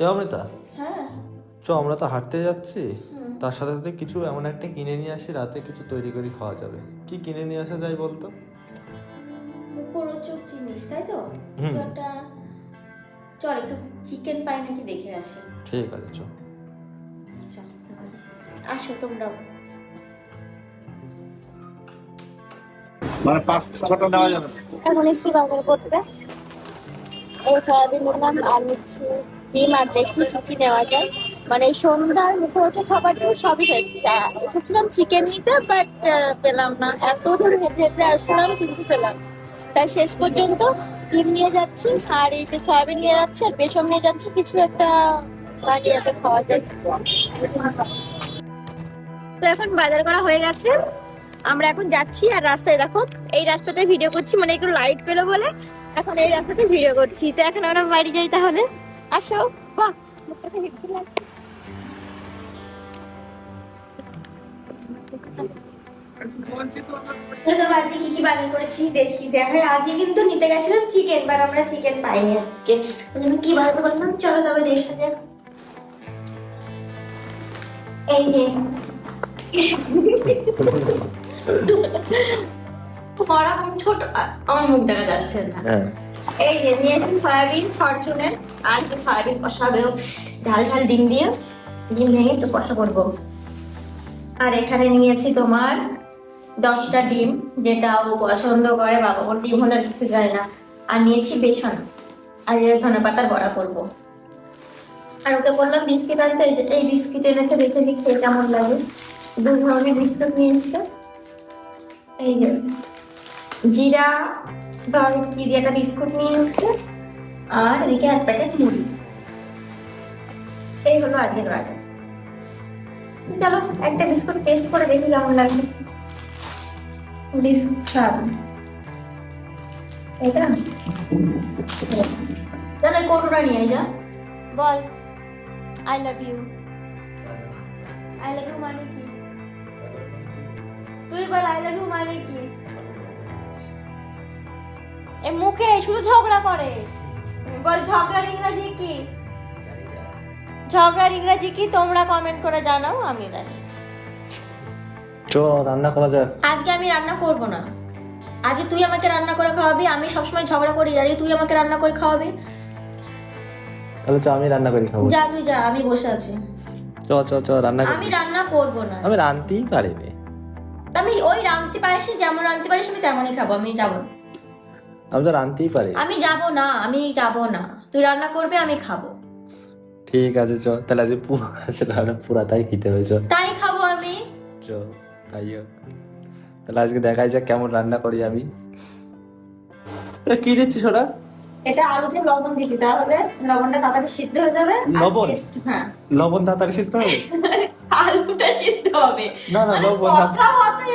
এ অমৃতা? হ্যাঁ। চ আমরা তো হাঁটতে যাচ্ছি। তার সাথে সাথে কিছু এমন একটা কিনে নিয়ে আসি রাতে কিছু তৈরি করে খাওয়া যাবে। কি কিনে নিয়ে আসা যায় বলতো? মুখরোচক জিনিস তাই তো? কিছু একটা চল একটু চিকেন পাই নাকি দেখে আসি। ঠিক আছে চ। চল তাহলে আসো তোমরাও মানে পাঁচ ছটা দেওয়া যাবে। এখন বাজার করতে। এই সয়াবিন নিলাম আর হচ্ছে ডিম আর দেখি সুচি নেওয়া যায়। মানে সন্ধ্যার মুখে খাবার দিয়ে সবই হয়েছে চিকেন নিতে বাট পেলাম না। এত দূর হেঁটে হেঁটে আসলাম, কিন্তু পেলাম। তাই শেষ পর্যন্ত ডিম নিয়ে যাচ্ছি, আর এই যে সয়াবিন নিয়ে যাচ্ছি, আর বেসন নিয়ে যাচ্ছি, কিছু একটা বানিয়ে যাতে খাওয়া যায়। তো এখন বাজার করা হয়ে গেছে। আমরা এখন যাচ্ছি, আর রাস্তায় দেখো, এই রাস্তাটা ভিডিও করছি মানে একটু লাইট পেল বলে। এখন এই রাস্তাতে ভিডিও করছি। তো এখন আমরা বাড়ি যাই তাহলে। আসো বাহ। লোকটাকে হেঁটে লাগছে। তো আজকে কি কি বাজার করেছি দেখি দেখাই। আজকে কিন্তু নিতে গেছিলাম চিকেন বাট আমরা চিকেন পাইনি আজকে। কি করলাম? চলো তবে দেখে যাক। এই যে। ছোট আমার মুখ দেখা যাচ্ছে না। হ্যাঁ। এই যে নিয়েছি সয়াবিন ফরচুনের আর একটু সয়াবিন কষাবে ঝাল ঝাল ডিম দিয়ে। ডিম ভেঙে একটু কষা করব। আর এখানে নিয়েছি তোমার দশটা ডিম, যেটা ও পছন্দ করে বাবা ওর ডিম হলে কিছু যায় না। আর নিয়েছি বেসন, আর ধনে পাতার বড়া করব। আর ওকে বললাম বিস্কিট আনতে এই বিস্কিট এনেছে, দেখি খেয়ে কেমন লাগে। দু ধরনের বিস্কুট নিয়েছে। এই যে জিরা ধর কি দিয়ে একটা বিস্কুট নিয়ে এসছে আর এদিকে এক প্যাকেট মুড়ি এই হলো আজকের বাজার চলো একটা বিস্কুট টেস্ট করে দেখি কেমন লাগবে বিস্কুট এটা তাহলে কোটোটা নিয়ে যা বল I love you I love you মানে কি তুই বল আই লাভ ইউ মানে কি এ মুখে শুধু ঝগড়া করে। বল ঝগড়ার ইংরাজি কি? ঝগড়ার ইংরাজি কি? তোমরা কমেন্ট করে জানাও আমি জানি। চ রান্না করা যাক। আজকে আমি রান্না করব না। আজকে তুই আমাকে রান্না করে খাওয়াবি আমি সবসময় ঝগড়া করি। আজকে তুই আমাকে রান্না করে খাওয়াবি। তাহলে চ আমি রান্না করে খাব। যা তুই যা আমি বসে আছি। চ চ চ রান্না করি। আমি রান্না করব না। আমি রানতেই পারি রে। আমি ওই রাঁধতে পারিস যেমন রাঁধতে পারিস আমি তেমনই খাব আমি যাব না। আমি তো রানতেই পারি। আমি যাব না আমি যাব না। তুই রান্না করবে আমি খাব। ঠিক আছে চ তাহলে আজকে পুরো আছে রান্না পুরা তাই খেতে হবে চ তাই খাব আমি। চ তাই হোক। তাহলে আজকে দেখাই যাক কেমন রান্না করি আমি। কি দিচ্ছিস ওরা? এটা আলুতে লবণ দিচ্ছি তাহলে লবণটা তাড়াতাড়ি সিদ্ধ হয়ে যাবে লবণ? হ্যাঁ। লবণ তাড়াতাড়ি সিদ্ধ হবে? আলুটা সিদ্ধ হবে। না না মানে লবণ কথা হতে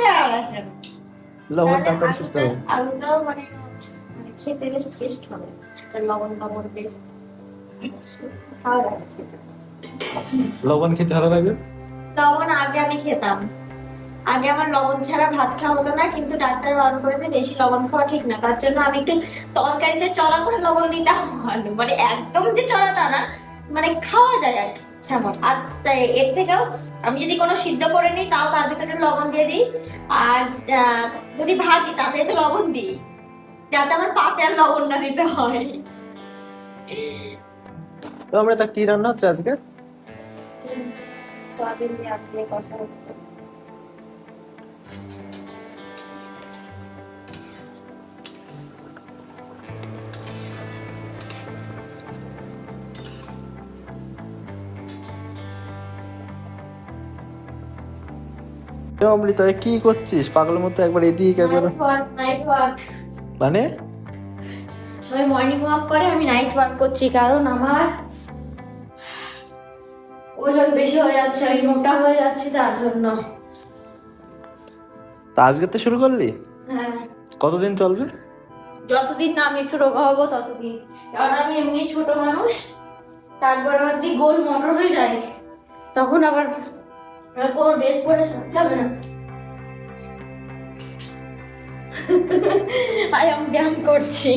লবণ তাড়াতাড়ি সিদ্ধ হবে। আলুটাও মানে খেতে বেশ টেস্ট হবে লবণ লবণ বেশ ভালো লাগে খেতে। লবণ খেতে ভালো লাগবে লবণ আগে আমি খেতাম। আগে আমার লবণ ছাড়া ভাত খাওয়া হতো না কিন্তু ডাক্তার বারণ করেছে বেশি লবণ খাওয়া ঠিক না। তার জন্য আমি একটু তরকারিতে চলা করে লবণ দিতাম ভালো মানে একদম যে চলা তা না মানে খাওয়া যায় আর কি, আর তাই এর থেকেও আমি যদি কোনো সিদ্ধ করে নিই তাও তার ভিতরে লবণ দিয়ে দিই। আর যদি ভাজি তাতে তো লবণ দিই। যাতে আমার পাতে আর লবণ না দিতে হয়। তো আমরা তা কি রান্না হচ্ছে আজকে? সোয়াবিন দিয়ে আলু দিয়ে হচ্ছে। অমৃতা কি করছিস? পাগলের মতো একবার এদিক একবার মানে? সবাই মর্নিং ওয়াক করে আমি নাইট ওয়ার্ক করছি কারণ আমার ওজন বেশি হয়ে যাচ্ছে আমি মোটা হয়ে যাচ্ছি তার জন্য। তা আজকে তো শুরু করলি? হ্যাঁ। কতদিন চলবে? যতদিন না আমি একটু রোগা হব ততদিন। কারণ আমি এমনি ছোট মানুষ তারপর আবার যদি গোল মোটর হয়ে যায় তখন আবার আর কোনো ড্রেস পরে যাবে না। আই এম ব্যায়াম করছি।